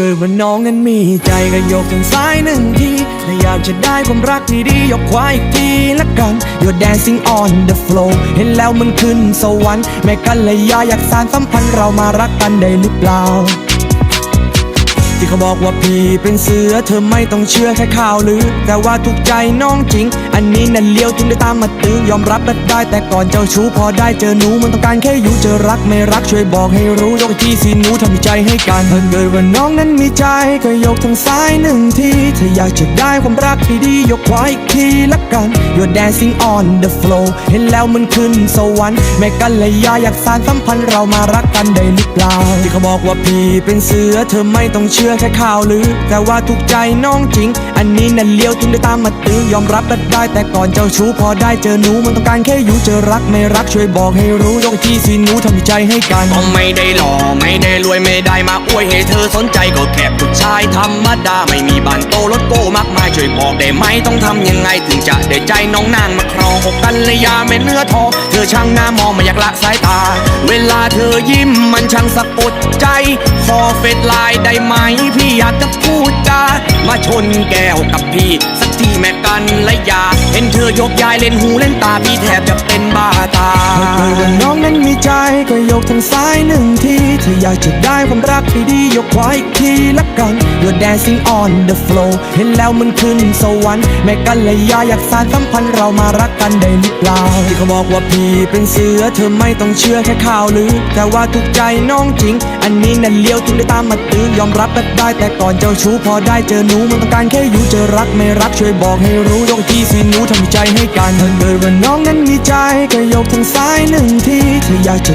เกิดว่าน้องนั้นมีใจก็ยกทางซ้ายหนึ่งทีถ้าอยากจะได้ความรักที่ดียกขวาอีกทีละกัน You're dancing on the floor เห็นแล้วมันขึ้นสวรรค์แม่กันเลยยาอยากสานสัมพันธ์เรามารักกันได้หรือเปล่า ที่เขาบอกว่าพี่เป็นเสือเธอไม่ต้องเชื่อแค่ข่าวลือ แต่ว่าถูกใจน้องจริง อันนี้นั่นเลี้ยวถึงได้ตามมาตื้อยอมรับและได้ แต่ก่อนเจ้าชู้พอได้เจอหนูมันต้องการแค่อยู่เจอรักไม่รักช่วยบอกให้รู้ยกที่สิหนูทำใจให้กันถ้าเกิดว่าน้องนั้นมีใจก็ยกทางซ้ายหนึ่งทีถ้าอยากจะได้ความรักที่ดียกขวาอีกทีละกัน You're dancing on the floor เห็นแล้วมันขึ้นสวรรค์แม่กันเลยยาอยากสานสัมพันธ์เรามารักกันได้หรือเปล่าที่เขาบอกว่าพี่เป็นเสือเธอไม่ต้องเชื่อแค่ข่าวลือ แต่ว่าถูกใจน้องจริง อันนี้นั่นเลี้ยวถึงได้ตามมาตื้อยอมรับและได้แต่ก่อนเจ้าชู้พอได้เจอหนูมันต้องการแค่อยู่เจอรักไม่รักช่วยบอกให้รู้ยกที่สิหนูทำใจให้กันก็ไม่ได้หล่อไม่ได้รวยไม่ได้มาอวยให้เธอสนใจก็แค่ผู้ชายธรรมดาไม่มีบ้านโตรถโก้มากมายช่วยบอกได้ไหมต้องทำยังไงถึงจะได้ใจน้องนางมาครองอกกันเลยยาเม็ดเนื้อทองเธอช่างหน้ามองไม่อยากละสายตา เวลาเธอยิ้มมันช่าง เฟซไลน์ได้ไหม พี่อยากจะพูดจามาชนแก้วกับพี่ สักทีแม่กันและยา เห็นเธอยกยายเล่นหูเล่นตาพี่แทบจะเป็นบ้าตาเกิดว่าน้อง ก็ยกทางซ้ายหนึ่งทีถ้าอยากจะได้ความรักที่ดียกขวาอีกทีละกัน You're dancing on the floor เห็นแล้วมันขึ้นสวรรค์แม่กันเลยยาอยากสานสัมพันธ์เรามารักกันได้หรือเปล่าที่เขาบอกว่าพี่เป็นเสือเธอไม่ต้องเชื่อแค่ข่าวลือ แต่ว่าถูกใจน้องจริง อันนี้นั่นเลี้ยวถึงได้ตามมาตื้อยอมรับและได้แต่ก่อนเจ้าชู้พอได้เจอหนูมันต้องการแค่อยู่เจอรักไม่รักช่วยบอกให้รู้ยกที่สิหนูทำใจให้กันถ้าเกิดว่าน้องนั้นมีใจก็ยกทางซ้ายหนึ่งทีถ้าอยากจะ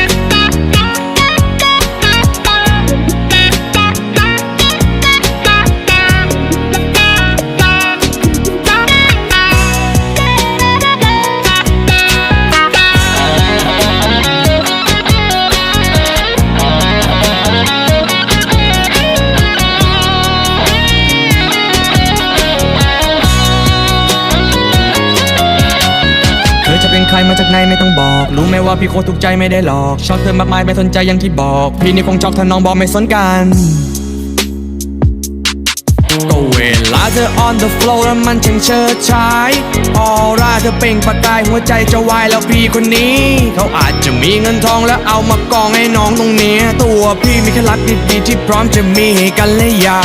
บอก รู้ไหมว่าพี่โคตรถูกใจไม่ได้หลอก ชอบเธอมากมายไม่สนใจอย่างที่บอก พี่นี่คงชอบถ้าน้องบอกไม่สนกันก็เวลาเธอ on the floor แล้วมันช่างเชิดชายออร่าเธอเป่งประกายหัวใจจะวายแล้วพี่คนนี้ เขาอาจจะมีเงินทองแล้วเอามากองให้น้องตรงเนี้ยตัวพี่มีแค่รักดีๆที่พร้อมจะมีให้กันและยา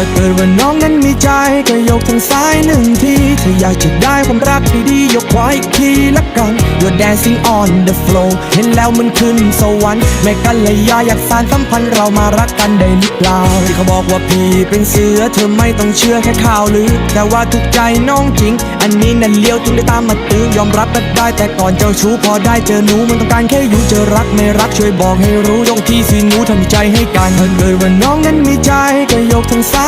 ถ้าเกิดว่าน้องนั้นมีใจก็ยกทางซ้ายหนึ่งที ถ้าอยากจะได้ความรักที่ดียกขวาอีกทีละกัน You're dancing on the floor เห็นแล้วมันขึ้นสวรรค์แม่กันเลยยาอยากสานสัมพันธ์เรามารักกันได้หรือเปล่าที่เขาบอกว่าพี่เป็นเสือเธอไม่ต้องเชื่อแค่ข่าวลือ แต่ว่าถูกใจน้องจริง อันนี้นั่นเลี้ยวถึงได้ตามมาตื้อยอมรับและได้ แต่ก่อนเจ้าชู้พอได้เจอหนูมันต้องการแค่อยู่เจอรักไม่รักช่วยบอกให้รู้ยกที่สิหนูทำใจให้กันถ้าเกิดว่าน้องนั้นมีใจก็ยกทางซ้าย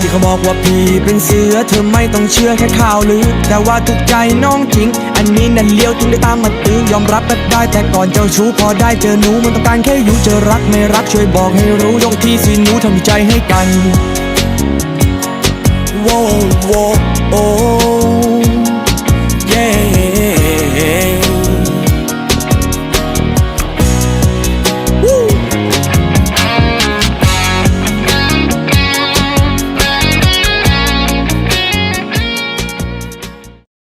ที่เขาบอกว่าพี่เป็นเสือเธอไม่ต้องเชื่อแค่ข่าวลือ แต่ว่าถูกใจน้องจริง อันนี้นั่นเลี้ยวถึงได้ตามมาตื้อยอมรับและได้แต่ก่อนเจ้าชู้พอได้เจอหนูมันต้องการแค่อยู่เจอรักไม่รักช่วยบอกให้รู้ยกที่สิหนูทำใจให้กันโว้โว้โอ้